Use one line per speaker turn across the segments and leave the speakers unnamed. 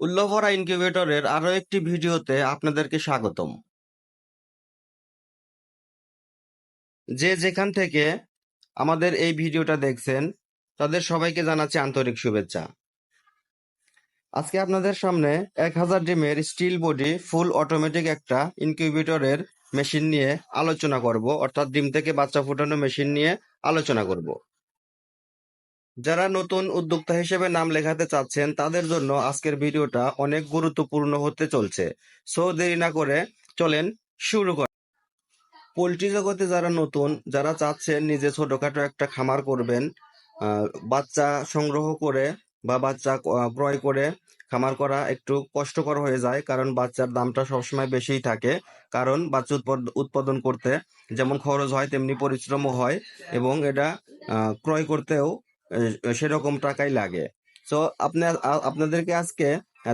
উল্লভরা ইনকিউবেটরের আরও একটি ভিডিওতে আপনাদেরকে স্বাগতম। যে যেখান থেকে আমাদের এই ভিডিওটা দেখছেন, তাদের সবাইকে জানাচ্ছি আন্তরিক শুভেচ্ছা। আজকে আপনাদের সামনে এক হাজার ডিমের স্টিল বডি ফুল অটোমেটিক একটা ইনকিউবেটরের মেশিন নিয়ে আলোচনা করব, অর্থাৎ ডিম থেকে বাচ্চা ফোটানো মেশিন নিয়ে আলোচনা করব। যারা নতুন উদ্যোক্তা হিসেবে নাম লেখাতে চাচ্ছেন, তাদের জন্য আজকের ভিডিওটা অনেক গুরুত্বপূর্ণ হতে চলছে। সো দেরি না করে চলেন শুরু কর পোলট্রি জগতে যারা নতুন, যারা চাচ্ছেন নিজে ছোটখাটো একটা খামার করবেন বাচ্চা সংগ্রহ করে বা বাচ্চা ক্রয় করে খামার করা একটু কষ্টকর হয়ে যায়, কারণ বাচ্চার দামটা সবসময় বেশিই থাকে। কারণ বাচ্চা উৎপাদ- উৎপাদন করতে যেমন খরচ হয়, তেমনি পরিশ্রমও হয় এবং এটা ক্রয় করতেও সেরকম টাকাই লাগে। তো আপনার আপনাদেরকে আজকে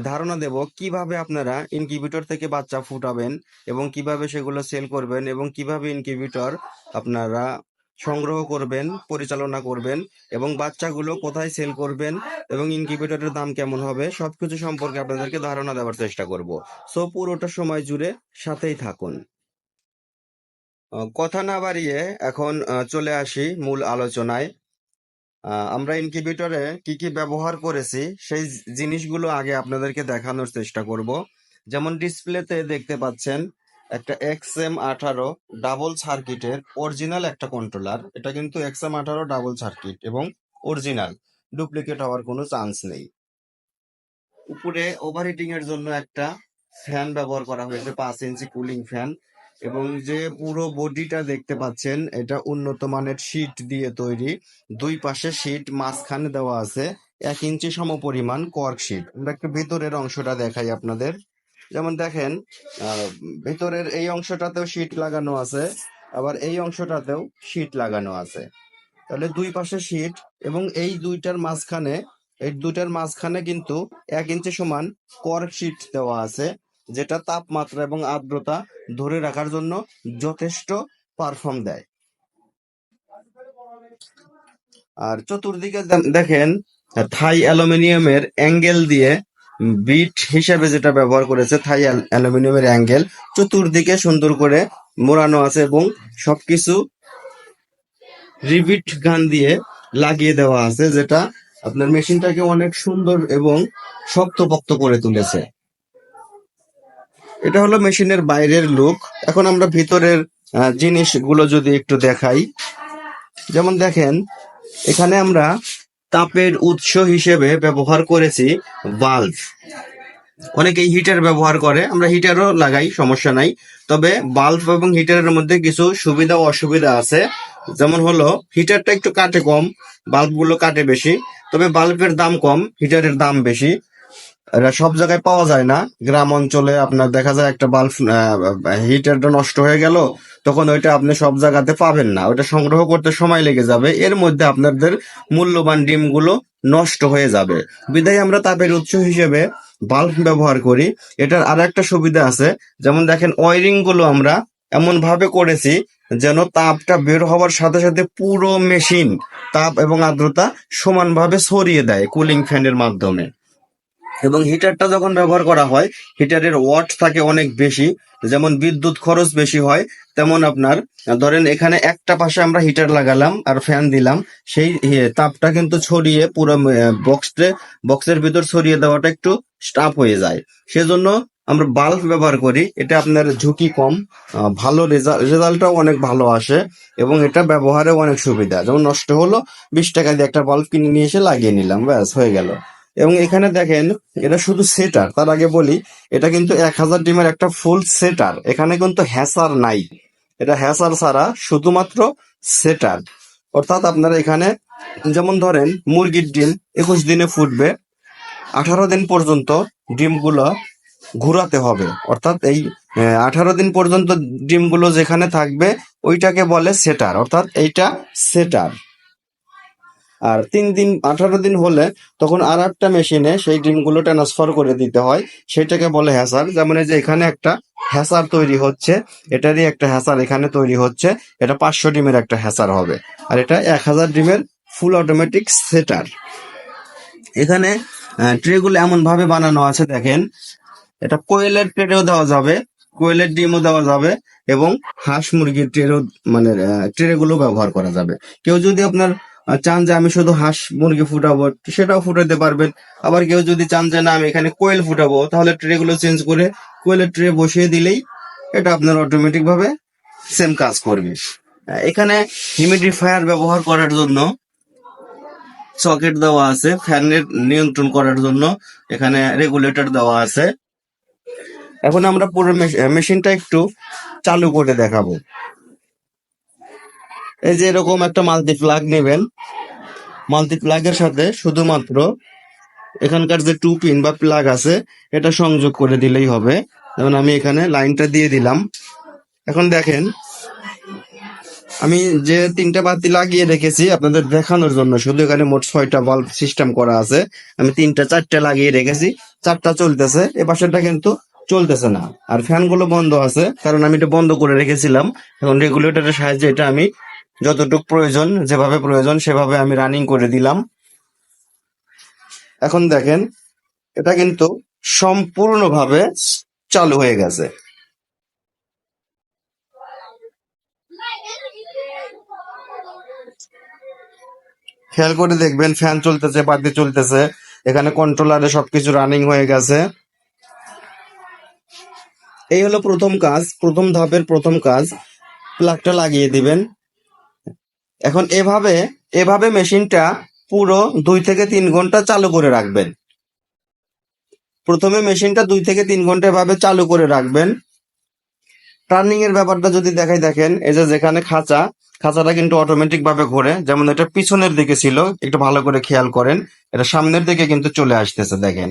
ধারণা দেব কীভাবে আপনারা ইনকিউবেটর থেকে বাচ্চা ফুটাবেন এবং কীভাবে সেগুলো সেল করবেন এবং কীভাবে ইনকিউবেটর আপনারা সংগ্রহ করবেন, পরিচালনা করবেন এবং বাচ্চাগুলো কোথায় সেল করবেন এবং ইনকিউবেটরের দাম কেমন হবে সবকিছু সম্পর্কে আপনাদেরকে ধারণা দেওয়ার চেষ্টা করব। সো পুরোটা সময় জুড়ে সাথেই থাকুন। কথা না বাড়িয়ে এখন চলে আসি মূল আলোচনায়। আমরা ইনকিউবেটরে কি কি ব্যবহার করেছি, সেই জিনিসগুলো আগে আপনাদেরকে দেখানোর চেষ্টা করব। যেমন ডিসপ্লেতে দেখতে পাচ্ছেন, একটা এক্স এম আঠারো ডাবল সার্কিটের অরিজিনাল একটা কন্ট্রোলার এটা কিন্তু এক্স এম আঠারো ডাবল সার্কিট এবং অরিজিনাল ডুপ্লিকেট হওয়ার কোনো চান্স নেই। উপরে ওভারহিটিং এর জন্য একটা ফ্যান ব্যবহার করা হয়েছে, পাঁচ ইঞ্চি কুলিং ফ্যান এবং যে পুরো বডিটা দেখতে পাচ্ছেন, এটা উন্নত মানের শীট দিয়ে তৈরি। দুই পাশে শীট মাঝখানে দেওয়া আছে এক ইঞ্চি সম পরিমাণ কর্ক শীট আমরা একটু ভিতরের অংশটা দেখাই আপনাদের। যেমন দেখেন ভিতরের এই অংশটাতেও শীট লাগানো আছে, আবার এই অংশটাতেও শীট লাগানো আছে। তাহলে দুই পাশে শীট এবং এই দুইটার মাঝখানে, এই দুইটার মাঝখানে কিন্তু এক ইঞ্চি সমান কর্ক শীট দেওয়া আছে। যেটা তাপমাত্রা এবং আর্দ্রতা ধরে রাখার জন্য যথেষ্ট পারফর্ম দেয়। আর চতুর্দিকে দেখেন, থাই অ্যালুমিনিয়ামের অ্যাঙ্গেল দিয়ে বিট হিসাবে যেটা ব্যবহার করেছে, থাই অ্যাল- অ্যালুমিনিয়ামের অ্যাঙ্গেল, চতুর্দিকে সুন্দর করে মোড়ানো আছে এবং সবকিছু রিবিট গান দিয়ে লাগিয়ে দেওয়া আছে, যেটা আপনার মেশিনটাকে অনেক সুন্দর এবং শক্তপোক্ত করে তুলেছে। এটা হলো মেশিনের বাইরের লুক এখন আমরা ভিতরের জিনিসগুলো যদি একটু দেখাই। যেমন দেখেন, এখানে আমরা তাপের উৎস হিসেবে ব্যবহার করেছি বাল্ব অনেকেই হিটার ব্যবহার করে, আমরা হিটারও লাগাই, সমস্যা নাই। তবে বাল্ব এবং হিটারের মধ্যে কিছু সুবিধা অসুবিধা আছে। যেমন হলো হিটারটা একটু কাটে কম বাল্বগুলো কাটে বেশি। তবে বাল্বের দাম কম হিটারের দাম বেশি। এটা সব জায়গায় পাওয়া যায় না। গ্রাম অঞ্চলে আপনার দেখা যায় একটা বাল্ব হিটারটা নষ্ট হয়ে গেল, তখন ওইটা আপনি সব জায়গাতে পাবেন না। ওইটা সংগ্রহ করতে সময় লেগে যাবে। এর মধ্যে আপনাদের মূল্যবান ডিমগুলো নষ্ট হয়ে যাবে। বিদায়, আমরা তাপের উৎস হিসেবে বাল্ব ব্যবহার করি। এটার আর একটা সুবিধা আছে। যেমন দেখেন ওয়ারিংগুলো আমরা এমন ভাবে করেছি যেন তাপটা বের হওয়ার সাথে সাথে পুরো মেশিন তাপ এবং আর্দ্রতা সমানভাবে ছড়িয়ে দেয় কুলিং ফ্যানের মাধ্যমে। এবং হিটারটা যখন ব্যবহার করা হয় হিটারের ওয়াট থাকে অনেক বেশি যেমন বিদ্যুৎ খরচ বেশি হয় তেমন আপনার ধরেন এখানে একটা পাশে আমরা হিটার লাগালাম আর ফ্যান দিলাম সেই ইয়ে, তাপটা কিন্তু ছড়িয়ে পুরো বক্সে বক্সের ভিতর ছড়িয়ে দেওয়াটা একটু স্টাফ হয়ে যায়। সেজন্য আমরা বাল্ব ব্যবহার করি এটা আপনার ঝুঁকি কম ভালো রেজাল্টটাও অনেক ভালো আসে এবং এটা ব্যবহারে অনেক সুবিধা। যেমন নষ্ট হলো বিশ টাকা দিয়ে একটা বাল্ব কিনে নিয়ে এসে লাগিয়ে নিলাম ব্যাস হয়ে গেল। এবং এখানে দেখেন, এটা শুধু সেটার তার আগে বলি, এটা কিন্তু এক হাজার ডিমের একটা ফুল সেটার এখানে কিন্তু হ্যাসার নাই। এটা হ্যাসার ছাড়া শুধুমাত্র সেটার অর্থাৎ আপনারা এখানে, যেমন ধরেন, মুরগির ডিম একুশ দিনে ফুটবে, আঠারো দিন পর্যন্ত ডিমগুলো ঘুরাতে হবে। অর্থাৎ এই আঠারো দিন পর্যন্ত ডিমগুলো যেখানে থাকবে, ওইটাকে বলে সেটার অর্থাৎ এইটা সেটার আর তিন দিন, আঠারো দিন হলে তখন আর একটা মেশিনে সেই ডিমগুলো ট্রান্সফার করে দিতে হয়। সেটাকে বলে হ্যাসার। যেমন এই যে এখানে একটা হ্যাসার তৈরি হচ্ছে, এটারই একটা হ্যাসার এখানে তৈরি হচ্ছে। এটা পাঁচশো ডিমের একটা হ্যাসার হবে। আর এটা এক হাজার ডিমের ফুল অটোমেটিক সেটার এখানে ট্রেগুলো এমন ভাবে বানানো আছে, দেখেন। এটা কোয়েলের ট্রেও দেওয়া যাবে, কোয়েলের ডিমও দেওয়া যাবে এবং হাঁস মুরগির ট্রেও মানে ট্রে গুলো ব্যবহার করা যাবে। কেউ যদি আপনার চান যে আমি শুধু হাঁস মুরগি ফুটাবো, সেটাও ফুটাতে পারবেন। আবার কেউ যদি চান যে না, আমি এখানে কোয়েল ফুটাবো, তাহলে ট্রে গুলো চেঞ্জ করে কোয়েলের ট্রে বসিয়ে দিলেই এটা আপনার অটোমেটিক ভাবে সেম কাজ করবে। এখানে হিউমিডিফায়ার ব্যবহার করার জন্য সকেট দেওয়া আছে ফ্যানের নিয়ন্ত্রণ করার জন্য এখানে রেগুলেটর দেওয়া আছে। এখন আমরা পুরো মেশ- মেশিনটা একটু চালু করে দেখাবো। এই যে এরকম একটা মাল্টি প্লাগ নেবেন মাল্টি প্লাগের সাথে শুধুমাত্র এখানকার যে টু পিন বা প্লাগ আছে, এটা সংযোগ করে দিলেই হবে। যেমন আমি এখানে লাইনটা দিয়ে দিলাম। এখন দেখেন, আমি যে তিনটা বাতি লাগিয়ে রেখেছি আপনাদের দেখানোর জন্য, শুধু এখানে মোট ছয়টা বাল্ব সিস্টেম করা আছে। আমি তিনটা, চারটা লাগিয়ে রেখেছি, চারটা চলতেছে, এ পাশেরটা কিন্তু চলতেছে না। আর ফ্যানগুলো বন্ধ আছে, কারণ আমি এটা বন্ধ করে রেখেছিলাম। এখন রেগুলেটরের সাহায্যে এটা আমি যতটুকু প্রয়োজন, যেভাবে প্রয়োজন, সেভাবে আমি রানিং করে দিলাম। এখন দেখেন, এটা কিন্তু সম্পূর্ণভাবে চালু হয়ে গেছে। খেয়াল করে দেখবেন ফ্যান চলতেছে, বাতি চলতেছে। এখানে কন্ট্রোলারে সবকিছু রানিং হয়ে গেছে। এই হলো প্রথম কাজ, প্রথম ধাপের প্রথম কাজ। প্লাগটা লাগিয়ে দিবেন। এখন এভাবে এভাবে মেশিনটা পুরো দুই থেকে তিন ঘণ্টা চালু করে রাখবেন। প্রথমে মেশিনটা দুই থেকে তিন ঘণ্টা এভাবে চালু করে রাখবেন। টার্নিং এর ব্যাপারটা যদি দেখাই, দেখেন, এই যে যেখানে খাঁচা, খাঁচাটা কিন্তু অটোমেটিক ভাবে ঘোরে। যেমন এটা পিছনের দিকে ছিল, একটু ভালো করে খেয়াল করেন, এটা সামনের দিকে কিন্তু চলে আসতেছে, দেখেন।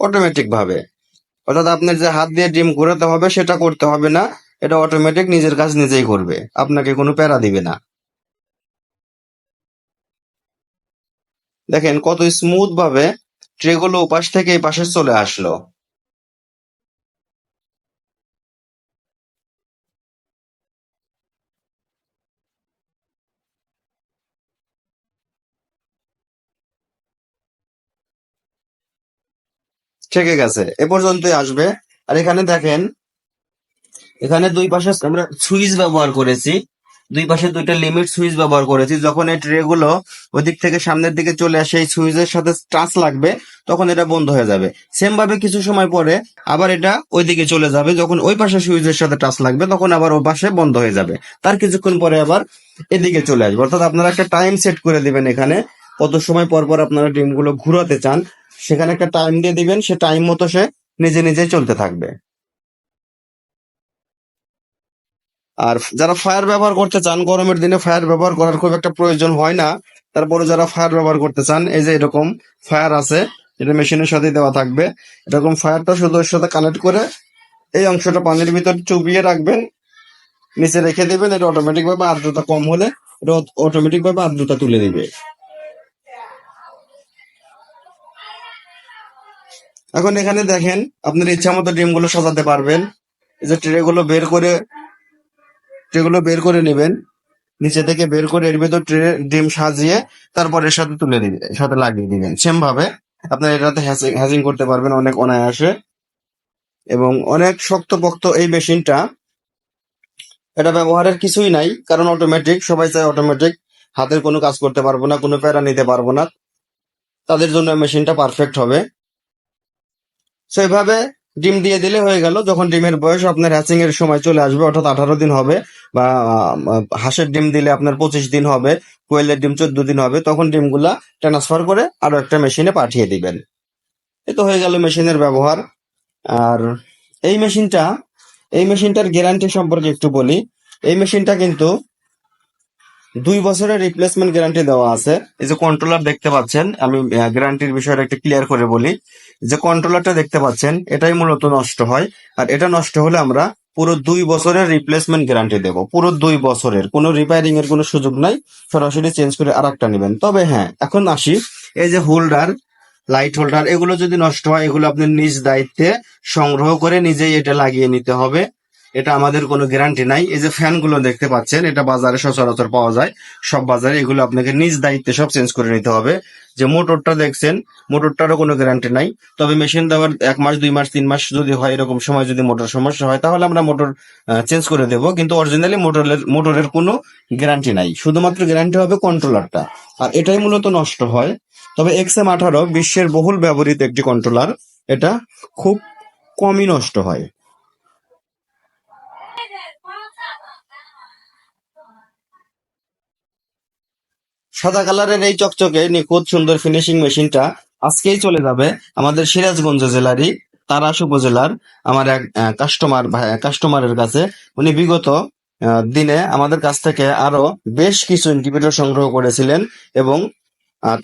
অটোমেটিক ভাবে অর্থাৎ আপনার যে হাত দিয়ে ডিম ঘোরাতে হবে, সেটা করতে হবে না। এটা অটোমেটিক নিজের কাজ নিজেই করবে। আপনাকে কোনো প্যারা দিবে না। দেখেন কত স্মুথ ভাবে ট্রেগুলো ওপাশ থেকে এই পাশে চলে আসলো। থেকে গেছে। এ পর্যন্তই আসবে। আর এখানে দেখেন এখানে দুই পাশে আমরা সুইচ ব্যবহার করেছি। দুই পাশে দুইটা লিমিট সুইচ ব্যবহার করেছি। যখন এই ট্রে গুলো ওই দিক থেকে সামনের দিকে চলে আসে, এই সুইচের সাথে টাচ লাগবে, তখন এটা বন্ধ হয়ে যাবে। সেম ভাবে কিছু সময় পরে আবার এটা ওই দিকে চলে যাবে। যখন ওই পাশে সুইচের সাথে টাচ লাগবে, তখন আবার ওই পাশে বন্ধ হয়ে যাবে। তার কিছুক্ষণ পরে আবার এদিকে চলে আসবে। অর্থাৎ আপনারা একটা টাইম সেট করে দিবেন এখানে। কত সময় পর পর আপনারা ডিমগুলো ঘুরাতে চান, সেখানে একটা টাইম দিয়ে দিবেন, সে টাইম মতো সে নিজে নিজে চলতে থাকবে। আর যারা ফায়ার ব্যবহার করতে চান, গরমের দিনে ফায়ার ব্যবহার করার খুব একটা প্রয়োজন হয় না। তারপরে যারা ফায়ার ব্যবহার করতে চান, এই যে এরকম ফায়ার আছে, এটা মেশিনের সাথে দেওয়া থাকবে। এরকম ফায়ারটা শুধু ওর সাথে কানেক্ট করে এই অংশটা পানির ভিতর চুবিয়ে রাখবেন। নিচে রেখে দেবেন, এটা অটোমেটিক ভাবে আর্দ্রতা কম হলে এটা অটোমেটিক ভাবে আর্দ্রতা তুলে দিবে। এখন এখানে দেখেন, আপনার ইচ্ছা মতো ডিমগুলো সাজাতে পারবেন। এই যে ট্রে গুলো বের করে ট্রে গুলো বের করে নেবেন, নিচে থেকে বের করে এর ভেতর ট্রে, ডিম সাজিয়ে তারপর এর সাথে তুলে দিবেন সাথে লাগিয়ে দিবেন। সেম ভাবে আপনার এটাতে হ্যাজিং করতে পারবেন অনেক অনায়াসে। এবং অনেক শক্তপোক্ত এই মেশিনটা এটা ব্যবহারের কিছুই নাই, কারণ অটোমেটিক সবাই চায় অটোমেটিক হাতের কোনো কাজ করতে পারব না, কোনো প্যারা নিতে পারব না। তাদের জন্য মেশিনটা পারফেক্ট হবে। সেইভাবে ডিম দিয়ে দিলে হয়ে গেল। যখন ডিমের বয়স আপনার হ্যাচিং এর সময় চলে আসবে, অর্থাৎ আঠারো দিন হবে, বা হাঁসের ডিম দিলে আপনার পঁচিশ দিন হবে, কোয়েলের ডিম চোদ্দ দিন হবে, তখন ডিমগুলা ট্রান্সফার করে আরও একটা মেশিনে পাঠিয়ে দিবেন। এ তো হয়ে গেল মেশিনের ব্যবহার। আর এই মেশিনটা এই মেশিনটার গ্যারান্টি সম্পর্কে একটু বলি। এই মেশিনটা কিন্তু দুই বছরের রিপ্লেসমেন্ট গ্যারান্টি দেওয়া আছে। এই যে কন্ট্রোলার দেখতে পাচ্ছেন, আমি গ্যারান্টির বিষয়টা একটু ক্লিয়ার করে বলি। যে কন্ট্রোলারটা দেখতে পাচ্ছেন, এটাই মূলত নষ্ট হয়। আর এটা নষ্ট হলে আমরা পুরো দুই বছরের রিপ্লেসমেন্ট গ্যারান্টি দেব। পুরো দুই বছরের, কোনো রিপেয়ারিং এর কোনো সুযোগ নাই। সরাসরি চেঞ্জ করে আর একটা নেবেন। তবে হ্যাঁ এখন আসি এই যে হোল্ডার লাইট হোল্ডার এগুলো যদি নষ্ট হয়, এগুলো আপনি নিজ দায়িত্বে সংগ্রহ করে নিজেই এটা লাগিয়ে নিতে হবে। এটা আমাদের কোনো গ্যারান্টি নাই। এই যে ফ্যানগুলো দেখতে পাচ্ছেন, এটা বাজারে সচরাচর পাওয়া যায়। সব বাজারে এগুলো আপনাকে নিজ দায়িত্বে সব চেঞ্জ করে নিতে হবে। যে মোটরটা দেখছেন, মোটরটারও কোনো গ্যারান্টি নাই। তবে মেশিন দেওয়ার এক মাস, দুই মাস, তিন মাস যদি হয়, এরকম সময় যদি মোটর সমস্যা হয়, তাহলে আমরা মোটর চেঞ্জ করে দেবো। কিন্তু অরিজিনালি মোটরের মোটরের কোনো গ্যারান্টি নাই। শুধুমাত্র গ্যারান্টি হবে কন্ট্রোলারটা আর এটাই মূলত নষ্ট হয়। তবে এক্স এম আঠারো বিশ্বের বহুল ব্যবহৃত একটি কন্ট্রোলার এটা খুব কমই নষ্ট হয়। সাদা কালারের এই চকচকে নিখুঁত সুন্দর ফিনিশিং মেশিনটা আজকেই চলে যাবে আমাদের সিরাজগঞ্জ জেলারই তারাস উপজেলার আমার এক কাস্টমার কাস্টমারের কাছে। উনি বিগত দিনে আমাদের কাছ থেকে আরও বেশ কিছু ইনকিউবেটর সংগ্রহ করেছিলেন এবং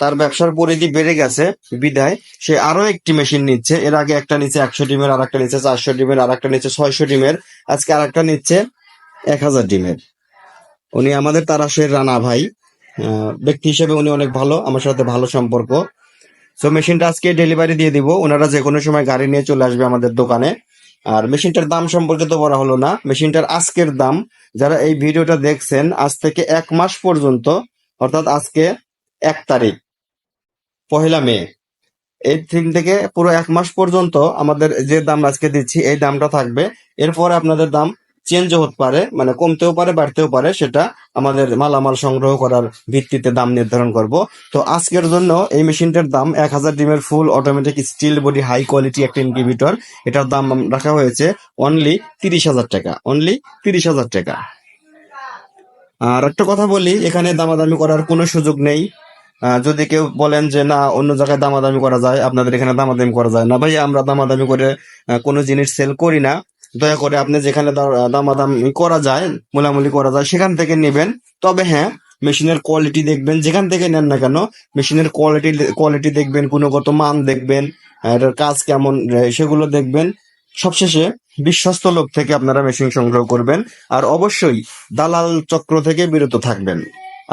তার ব্যবসার পরিধি বেড়ে গেছে বিদায়। সে আরও একটি মেশিন নিচ্ছে। এর আগে একটা নিচে একশো ডিমের আর একটা নিচে চারশো ডিমের আর একটা নিচে ছয়শো ডিমের। আজকে আর একটা নিচ্ছে এক হাজার ডিমের। উনি আমাদের তারাশের রানা ভাই। ব্যক্তি হিসেবে উনি অনেক ভালো, আমার সাথে ভালো সম্পর্ক। সো মেশিনটা আজকে ডেলিভারি দিয়ে দিব। ওনারা যে কোনো সময় গাড়ি নিয়ে চলে আসবে আমাদের দোকানে। আর মেশিনটার দাম সম্পর্কে তো বলা হলো না। মেশিনটার আজকের দাম, যারা এই ভিডিওটা দেখছেন, আজ থেকে এক মাস পর্যন্ত, অর্থাৎ আজকে এক তারিখ, পহেলা মে, এই দিন থেকে পুরো এক মাস পর্যন্ত আমাদের যে দাম আজকে দিচ্ছি, এই দামটা থাকবে। এরপরে আপনাদের দাম চেঞ্জ হতে পারে মানে কমতেও পারে, বাড়তেও পারে, সেটা আমাদের মালামাল সংগ্রহ করার ভিত্তিতে দাম নির্ধারণ করব। তো আজকের জন্য এই মেশিনটার দাম এক হাজার ডিমের full automatic steel body high quality একটা ইনকিউবেটর এটার দাম রাখা হয়েছে অনলি তিরিশ হাজার টাকা অনলি তিরিশ হাজার টাকা। আর একটা কথা বলি, এখানে দামাদামি করার কোনো সুযোগ নেই। যদি কেউ বলেন যে, না, অন্য জায়গায় দামাদামি করা যায়, আপনাদের এখানে দামাদামি করা যায় না। ভাই, আমরা দামাদামি করে কোনো জিনিস সেল করি না। দয়া করে আপনি যেখানে দামাদামি করা যায়, মোলামুলি করা যায়, সেখান থেকে নেবেন। তবে হ্যাঁ মেশিনের কোয়ালিটি দেখবেন, যেখান থেকে নেন না কেন, মেশিনের কোয়ালিটি কোয়ালিটি দেখবেন, গুণগত মান দেখবেন এটার কাজ কেমন সেগুলো দেখবেন। সবশেষে বিশ্বস্ত লোক থেকে আপনারা মেশিন সংগ্রহ করবেন, আর অবশ্যই দালাল চক্র থেকে বিরত থাকবেন।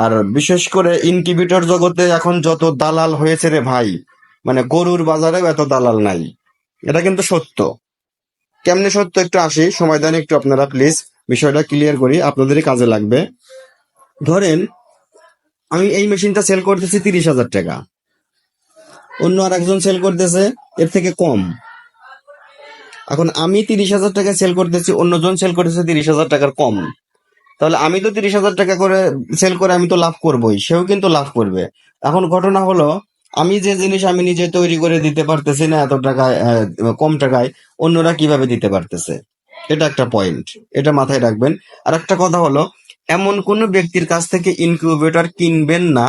আর বিশেষ করে ইনকিউবেটর জগতে এখন যত দালাল হয়েছে রে ভাই মানে গরুর বাজারেও এত দালাল নাই। এটা কিন্তু সত্য। কেমনে সত্য একটু আসি? সময় দেন একটু আপনারা প্লিজ বিষয়টা ক্লিয়ার করি, আপনাদেরই কাজে লাগবে। ধরেন, আমি এই মেশিনটা সেল করতেছি তিরিশ হাজার টাকা। অন্য আর একজন সেল করতেছে, এর থেকে কম। এখন আমি তিরিশ হাজার টাকা সেল করতেছি, অন্যজন সেল করতেছে তিরিশ হাজার টাকার কম। তাহলে আমি তো তিরিশ হাজার টাকা করে সেল করে আমি তো লাভ করবোই, সেও কিন্তু লাভ করবে। এখন ঘটনা হলো আমি যে জিনিস আমি নিজে তৈরি করে দিতে পারতেছি না এত টাকায় কম টাকায়, অন্যরা কীভাবে দিতে পারতেছে? এটা একটা পয়েন্ট এটা মাথায় রাখবেন। আর একটা কথা হলো, এমন কোন ব্যক্তির কাছ থেকে ইনকিউবেটর কিনবেন না,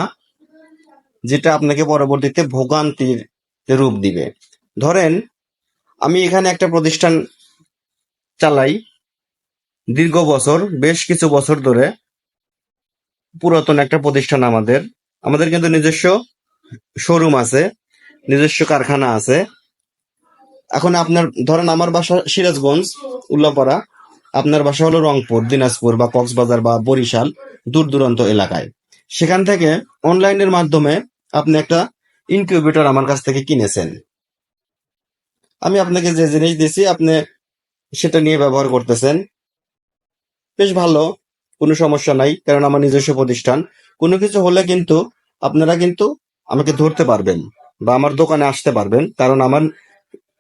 যেটা আপনাকে পরবর্তীতে ভোগান্তির রূপ দিবে। ধরেন, আমি এখানে একটা প্রতিষ্ঠান চালাই। দীর্ঘ বছর, বেশ কিছু বছর ধরে পুরাতন একটা প্রতিষ্ঠান আমাদের। আমাদের কিন্তু নিজস্ব শোরুম আছে, নিজস্ব কারখানা আছে। এখন আপনার, ধরেন আমার বাসা সিরাজগঞ্জ, উল্লাপাড়া। আপনার বাসা হলো রংপুর, দিনাজপুর বা কক্সবাজার বা বরিশাল, দূর দূরান্ত এলাকায়। সেখান থেকে অনলাইনের মাধ্যমে আপনি একটা ইনকিউবেটর আমার কাছ থেকে কিনেছেন। আমি আপনাকে যে জিনিস দিয়েছি, আপনি সেটা নিয়ে ব্যবহার করতেছেন। বেশ ভালো, কোনো সমস্যা নাই, কারণ আমার নিজস্ব প্রতিষ্ঠান। কোনো কিছু হলে কিন্তু আপনারা কিন্তু আমাকে ধরতে পারবেন বা আমার দোকানে আসতে পারবেন, কারণ আমার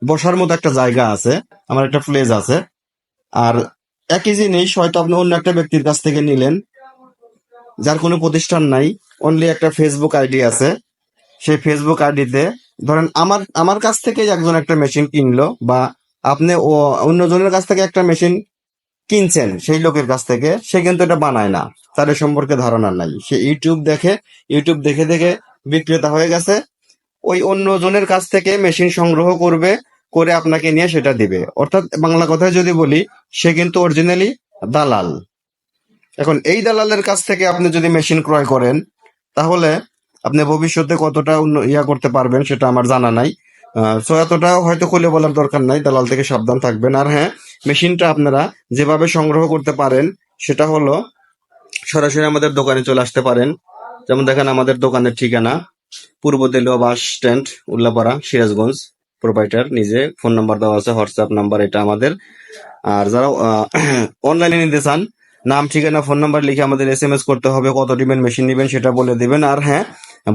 বসার মতো একটা জায়গা আছে, আমার একটা প্লেস আছে। আর একই জিনিস হয়তো আপনি অন্য একটা ব্যক্তির কাছ থেকে নিলেন, যার কোনো প্রতিষ্ঠান নাই অনলি একটা ফেসবুক আইডি আছে। সেই ফেসবুক আইডিতে ধরেন আমার আমার কাছ থেকে একজন একটা মেশিন কিনলো, বা আপনি ও অন্যজনের কাছ থেকে একটা মেশিন কিনছেন, সেই লোকের কাছ থেকে, সে কিন্তু এটা বানায় না। এ সম্পর্কে ধারণা নাই। সে ইউটিউব দেখে ইউটিউব দেখে দেখে বিক্রেতা হয়ে গেছে, ওই অন্য জনের কাছ থেকে মেশিন সংগ্রহ করবে, করে আপনাকে নিয়ে সেটা দিবে। অর্থাৎ বাংলা কথায় যদি বলি, সে কিন্তু অরিজিনালি দালাল। এখন এই দালালের কাছ থেকে আপনি যদি মেশিন ক্রয় করেন, তাহলে আপনি ভবিষ্যতে কতটা ইয়া করতে পারবেন সেটা আমার জানা নাই। সো এতটাও হয়তো খুলে বলার দরকার নাই, দালাল থেকে সাবধান থাকবেন। আর হ্যাঁ মেশিনটা আপনারা যেভাবে সংগ্রহ করতে পারেন, সেটা হলো সরাসরি আমাদের দোকানে চলে আসতে পারেন। যেমন দেখেন আমাদের দোকানের ঠিকানা, পূর্ব Delua bus stand, Ullapara, Sirajganj proprietor নিজে ফোন নাম্বার দেওয়া আছে হোয়াটসঅ্যাপ নাম্বার এটা আমাদের। আর যারা অনলাইনে নিতে চান, নাম, ঠিকানা ফোন নাম্বার লিখে আমাদের এস এম এস করতে হবে, কত ডিমের মেশিন নেবেন সেটা বলে দিবেন। আর হ্যাঁ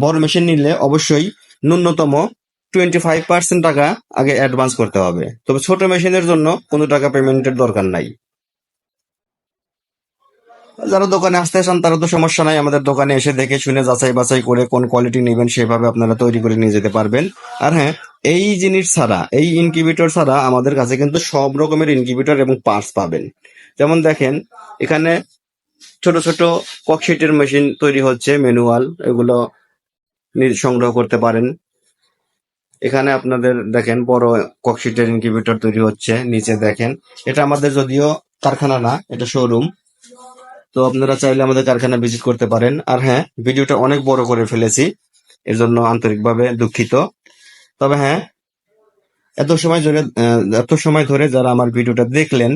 বড় মেশিন নিলে অবশ্যই ন্যূনতম টোয়েন্টি ফাইভ পার্সেন্ট টাকা আগে অ্যাডভান্স করতে হবে। তবে ছোট মেশিনের জন্য কোনো টাকা পেমেন্টের দরকার নাই। যারা দোকানে আসতে চান, তারা তো সমস্যা নাই, আমাদের দোকানে এসে দেখে শুনে যাচাই বাছাই করে কোন কোয়ালিটি নেবেন, সেভাবে আপনারা তৈরি করে নিয়ে যেতে পারবেন। আর হ্যাঁ এই জিনিস ছাড়া, এই ইনকিউবেটর ছাড়া আমাদের কাছে কিন্তু সব রকমের ইনকিউবেটর এবং পার্টস পাবেন। যেমন দেখেন, এখানে ছোট ছোট ককশিটের মেশিন তৈরি হচ্ছে ম্যানুয়াল এগুলো সংগ্রহ করতে পারেন। এখানে আপনাদের দেখেন, বড় ককশিটের ইনকিউবেটর তৈরি হচ্ছে, নিচে দেখেন। এটা আমাদের যদিও কারখানা না, এটা শোরুম তো আপনারা চাইলে আমাদের কারখানা ভিজিট করতে পারেন। আর হ্যাঁ ভিডিওটা অনেক বড় করে ফেলেছি এর জন্য আন্তরিকভাবে দুঃখিত। তবে হ্যাঁ এত সময় ধরে এত সময় ধরে যারা আমার ভিডিওটা দেখলেন,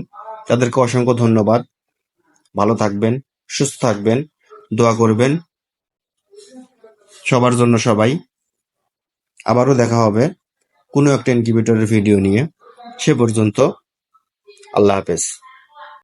তাদেরকে অসংখ্য ধন্যবাদ। ভালো থাকবেন, সুস্থ থাকবেন, দোয়া করবেন সবার জন্য সবাই। আবারও দেখা হবে কোনো একটা ইনকিউবেটরের ভিডিও নিয়ে। সে পর্যন্ত আল্লাহ হাফেজ।